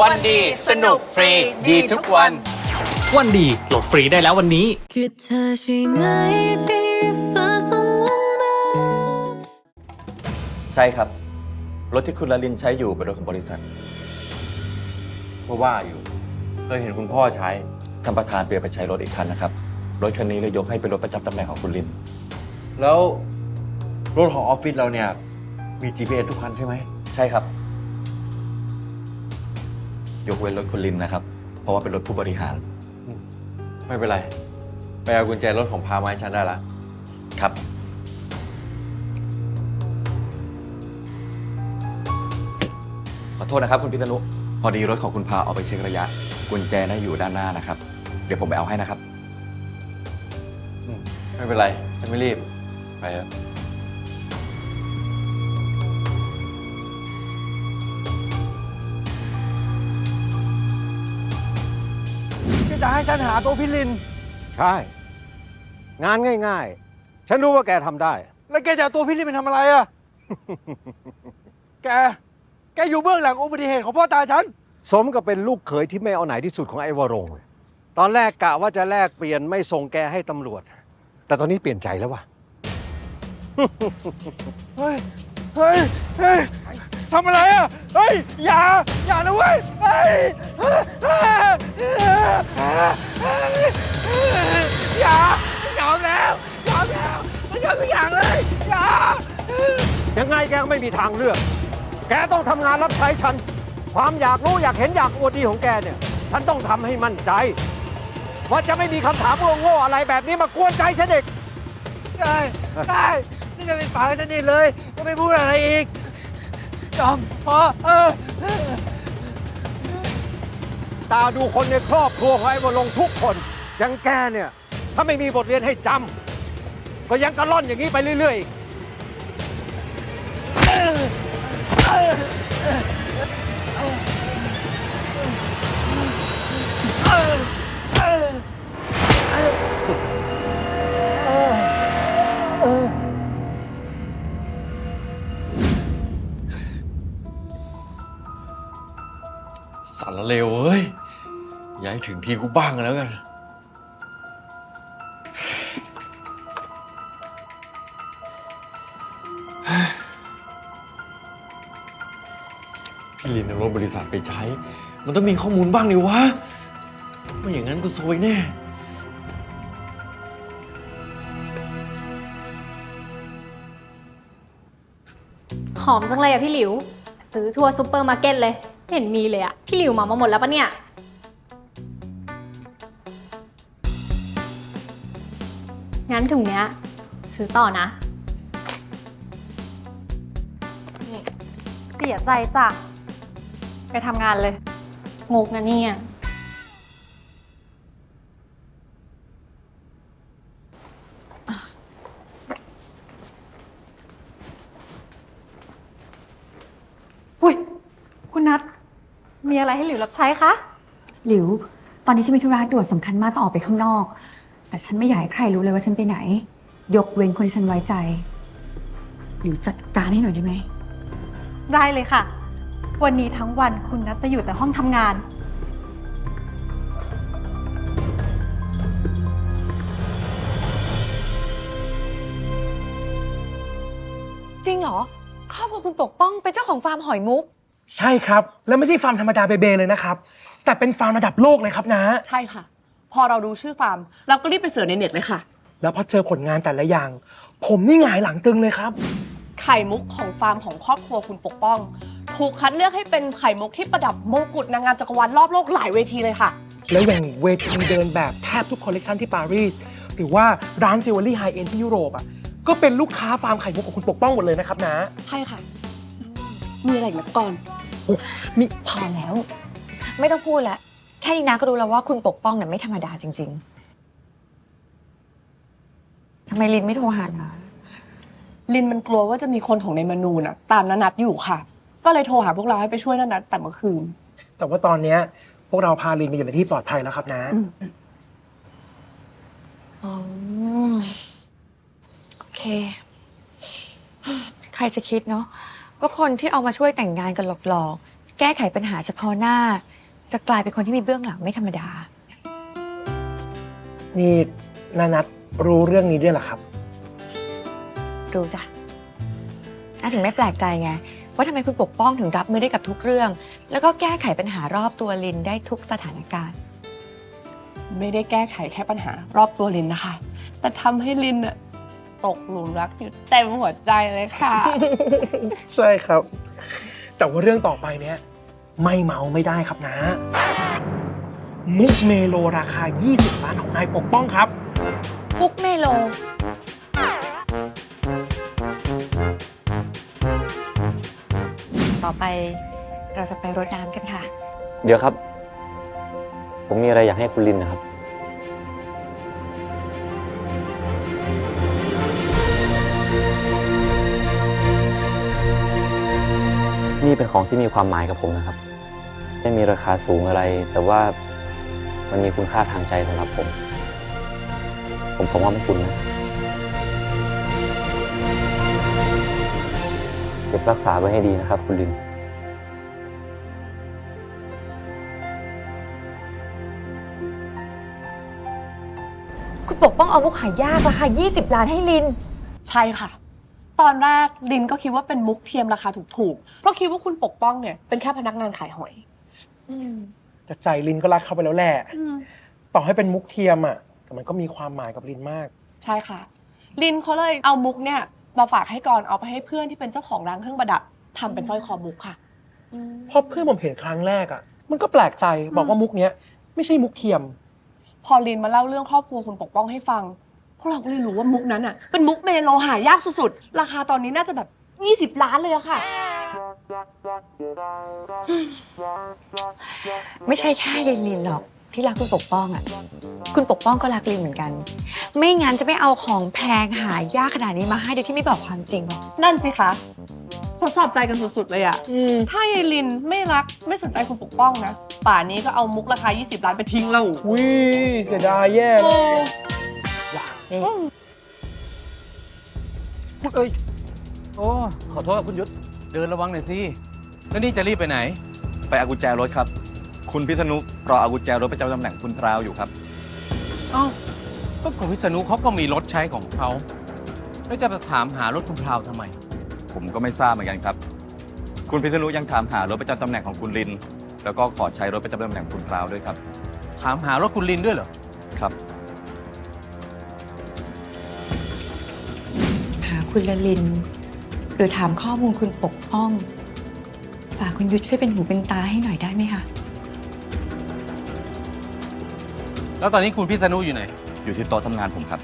วันดีสนุกฟรีดีทุกวัน วันดีโหลดฟรีได้แล้ววันนี้ คือเธอใช่ไหมที่ฟ้าส่งลงมา ใช่ครับ รถที่คุณลลินใช้อยู่เป็นรถของบริษัทเพราะว่าอยู่ เคยเห็นคุณพ่อใช้ ท่านประธานเปลี่ยนไปใช้รถอีกคันนะครับ รถคันนี้เลยยกให้เป็นรถประจำตำแหน่งของคุณลิน แล้วรถของออฟฟิศเราเนี่ยมี GPS ทุกคันใช่ไหม ใช่ครับ ยกเว้นรถคุณลินนะครับ เพราะว่าเป็นรถผู้บริหาร ไม่เป็นไร ไปเอากุญแจรถของพามาให้ฉันได้ละ ครับ ขอโทษนะครับคุณพิษณุพอดีรถของคุณพาออกไปเช็คระยะ กุญแจน่าอยู่ด้านหน้านะครับ เดี๋ยวผมไปเอาให้นะครับอืมไม่เป็นไร ฉันไม่รีบ ไปเถอะ จะให้ฉันหาตัวพี่ลิน ใช่ งานง่าย ๆ ฉันรู้ว่าแกทำได้ แล้วแกจะเอาตัวพี่ลินไปทำอะไรอะแก แกอยู่เบื้องหลังอุบัติเหตุของพ่อตาฉัน สมกับเป็นลูกเขยที่ไม่เอาไหนที่สุดของไอ้วรงค์เลยตอนแรกกะว่าจะแลกเปลี่ยนไม่ส่งแกให้ตำรวจ แต่ตอนนี้เปลี่ยนใจแล้วว่ะ เฮ้ย เฮ้ย เฮ้ย ทำอะไรอะ เฮ้ย อย่า อย่านะเว้ยเฮ้ยอย่ายอมแล้วยอมแล้วยอมทุกอย่างเลย อย่า ยังไงแกก็ไม่มีทางเลือก แกต้องทำงานรับใช้ฉัน ความอยากรู้อยากเห็นอยากอวดดีของแกเนี่ย ฉันต้องทำให้มั่นใจ ว่าจะไม่มีคำถามโง่ๆอะไรแบบนี้มากวนใจฉันอีก ได้ ได้ นี่จะเป็นปากฉันนี่เลย จะไม่พูดอะไรอีก ยอมพอเออตาดูคนในครอบครัวของไอ้วรงทุกคนยังแกเนี่ย ถ้าไม่มีบทเรียนให้จำก็ยังกระล่อนอย่างนี้ไปเรื่อยๆอีการเลวเอ้ยย่าให้ถึงทีกูบ้างกันแล้วกัน พี่ลินเอารถบริษัทไปใช้ มันต้องมีข้อมูลบ้างดิวะ ไม่อย่างนั้นกูซวยแน่ หอมจังเลยอะพี่หลิว ซื้อทั่วซูเปอร์มาร์เก็ตเลย เห็นมีเลยอะพี่หลิวเหมามาหมดแล้วปะเนี่ย งั้นถุงเนี้ย ซื้อต่อนะเสียใจจ้ะ ไปทำงานเลย งกนะเนี่ย อุ้ย คุณนัท มีอะไรให้หลิวรับใช้คะ หลิว ตอนนี้ฉันมีธุระด่วนสำคัญมากต้องออกไปข้างนอก แต่ฉันไม่อยากให้ใครรู้เลยว่าฉันไปไหน ยกเว้นคนที่ฉันไว้ใจ หลิวจัดการให้หน่อยได้ไหม ได้เลยค่ะ วันนี้ทั้งวันคุณนัทจะอยู่แต่ห้องทำงาน จริงเหรอ ครอบครัวคุณปกป้องเป็นเจ้าของฟาร์มหอยมุก ใช่ครับ แล้วไม่ใช่ฟาร์มธรรมดาเบเบเลยนะครับ แต่เป็นฟาร์มระดับโลกเลยครับนะใช่ค่ะ พอเราดูชื่อฟาร์มเราก็รีบไปเสิร์ชในเน็ตเลยค่ะ แล้วพอเจอผลงานแต่ละอย่าง ผมนี่หงายหลังตึงเลยครับ ไข่มุกของฟาร์มของครอบครัวคุณปกป้อง ถูกคัดเลือกให้เป็นไข่มุกที่ประดับมงกุฎนางงามจักรวาลรอบโลกหลายเวทีเลยค่ะ แล้วอย่างเวทีเดินแบบแทบทุกคอลเลกชันที่ปารีสหรือว่าร้านจิวเวลรี่ไฮเอ็นที่ยุโรปอะก็เป็นลูกค้าฟาร์มไข่มุกของคุณปกป้องหมดเลยนะครับนะ ใช่ค่ะ มีอะไรอีกนะก่อน พอแล้ว ไม่ต้องพูดแล้วแค่นี้นะก็รู้แล้วว่าคุณปกป้องเนี่ยไม่ธรรมดาจริง ๆทำไมลินไม่โทรหานะลินมันกลัวว่าจะมีคนของในมนูน่ะ ตามนัดอยู่ค่ะ ก็เลยโทรหาพวกเราให้ไปช่วยนัดแต่เมื่อคืน แต่ว่าตอนเนี้ย พวกเราพาลินมาอยู่ในที่ปลอดภัยแล้วครับนะอ๋อโอเค ใครจะคิดเนาะ ว่าคนที่เอามาช่วยแต่งงานกันหลอกๆ แก้ไขปัญหาเฉพาะหน้า จะกลายเป็นคนที่มีเบื้องหลังไม่ธรรมดา นี่นานัทรู้เรื่องนี้ด้วยเหรอครับ รู้จ้ะน่าถึงไม่แปลกใจไง ว่าทำไมคุณปกป้องถึงรับมือได้กับทุกเรื่อง แล้วก็แก้ไขปัญหารอบตัวลินได้ทุกสถานการณ์ ไม่ได้แก้ไขแค่ปัญหารอบตัวลินนะคะ แต่ทำให้ลินอะ ตกหลุมรักอยู่เต็มหัวใจเลยค่ะ ใช่ครับ แต่ว่าเรื่องต่อไปเนี้ยไม่เมาไม่ได้ครับนะ มุกเมโลราคา 20 ล้านของนายปกป้องครับมุกเมโล ต่อไปเราจะไปรดน้ำกันค่ะ เดี๋ยวครับ ผมมีอะไรอยากให้คุณลินนะครับ นี่เป็นของที่มีความหมายกับผมนะครับ ไม่มีราคาสูงอะไร แต่ว่ามันมีคุณค่าทางใจสำหรับผม ผมผมว่าไม่คุณนะเก็บรักษาไว้ให้ดีนะครับ คุณลินคุณปกป้องเอามุกหายากราคา 20 ล้านให้ลิน ใช่ค่ะ ตอนแรกลินก็คิดว่าเป็นมุกเทียมราคาถูกๆ เพราะคิดว่าคุณปกป้องเนี่ยเป็นแค่พนักงานขายหอยแต่ใจลินก็รักเขาไปแล้วแหละ ต่อให้เป็นมุกเทียมอะแต่มันก็มีความหมายกับลินมาก ใช่ค่ะ ลินเขาเลยเอามุกเนี่ยมาฝากให้กรเอาไปให้เพื่อนที่เป็นเจ้าของร้านเครื่องประดับทำเป็นสร้อยคอมุกค่ะ พอเพื่อนผมเห็นครั้งแรกอะ มันก็แปลกใจบอกว่ามุกเนี้ย ไม่ใช่มุกเทียม พอลินมาเล่าเรื่องครอบครัวคุณปกป้องให้ฟัง พวกเราก็เลยรู้ว่ามุกนั้นอะ เป็นมุกเมโลหายากสุดๆ ราคาตอนนี้น่าจะแบบ 20 ล้านเลยอะค่ะ ไม่ใช่แค่ลินลินหรอกที่รักคุณปกป้องอะ คุณปกป้องก็รักลินเหมือนกัน ไม่งั้นจะไม่เอาของแพงหายากขนาดนี้มาให้โดยที่ไม่บอกความจริงหรอกนั่นสิคะทดสอบใจกันสุดๆเลยอะถ้ายายลินไม่รักไม่สนใจคุณปกป้องนะ ป่านนี้ก็เอามุกราคา 20 ล้านไปทิ้งแล้ว อุ้ยเสียดายแย่เลย นี่เอ้ย โอ้ ขอโทษครับคุณยุทธ เดินระวังหน่อยสิ แล้วนี่จะรีบไปไหน ไปเอากุญแจรถครับ คุณพิษณุรอเอากุญแจรถประจำตำแหน่งคุณพราวอยู่ครับ เอ้าก็คุณวิษณุเขาก็มีรถใช้ของเขา แล้วจะมาถามหารถคุณพราวทำไม ผมก็ไม่ทราบเหมือนกันครับ คุณพิษณุยังถามหารถประจำตำแหน่งของคุณลิน แล้วก็ขอใช้รถประจำตำแหน่งคุณพราวด้วยครับ ถามหารถคุณลินด้วยเหรอ ครับ คุณละลิน หรือถามข้อมูลคุณปกป้อง ฝากคุณยุทธช่วยเป็นหูเป็นตาให้หน่อยได้ไหมคะ แล้วตอนนี้คุณพิษณุอยู่ไหน อยู่ที่โต๊ะทำงานผมครับ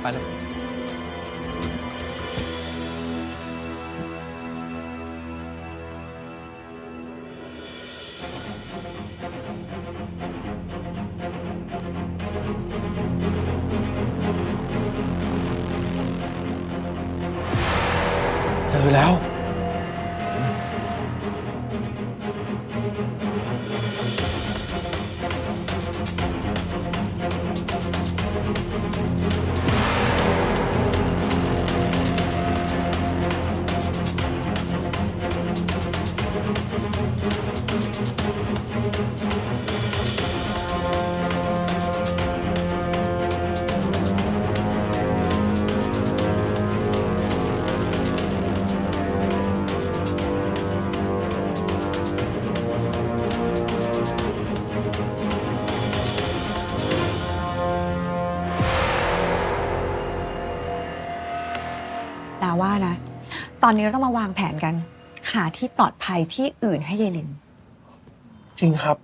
ไปเลย อแล้ว ว่านะ ตอนนี้เราต้องมาวางแผนกัน หาที่ปลอดภัยที่อื่นให้เยลิน จริงครับ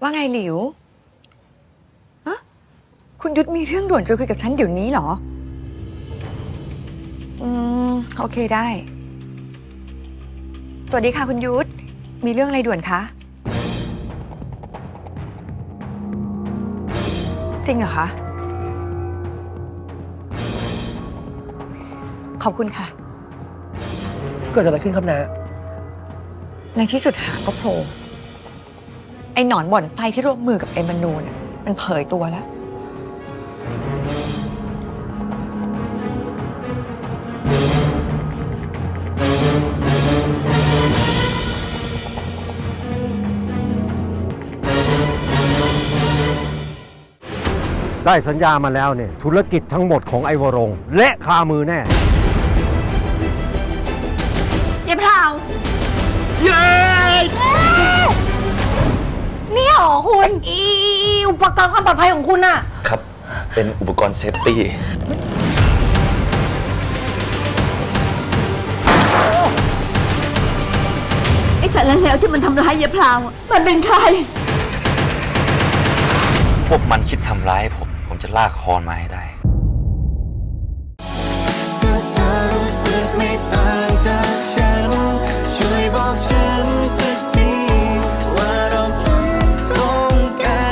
ว่าไงหลิวฮะคุณยุทธมีเรื่องด่วนจะคุยกับฉันเดี๋ยวนี้เหรอ อืม โอเคได้ สวัสดีค่ะคุณยุทธ มีเรื่องอะไรด่วนคะ ริงเหรอคะ ขอบคุณค่ะ เกิดอะไรขึ้นครับนะในที่สุดหางก็โผล่ไอ้หนอนบ่อนไส้ที่ร่วมมือกับไอ้มนูน่ะมันเผยตัวแล้ว ได้สัญญามาแล้วเนี่ยธุรกิจทั้งหมดของไอวรงค์เละคามือแน่ ยายพราวเย้นี่เหรอคุณอีอุปกรณ์ความปลอดภัยของคุณอะครับ เป็นอุปกรณ์เซฟตี้ ไอ้สารแล้วที่มันทำร้ายยายพราวอะมันเป็นใคร พวกมันคิดทำร้ายผมผม จะลากคอนมาให้ได้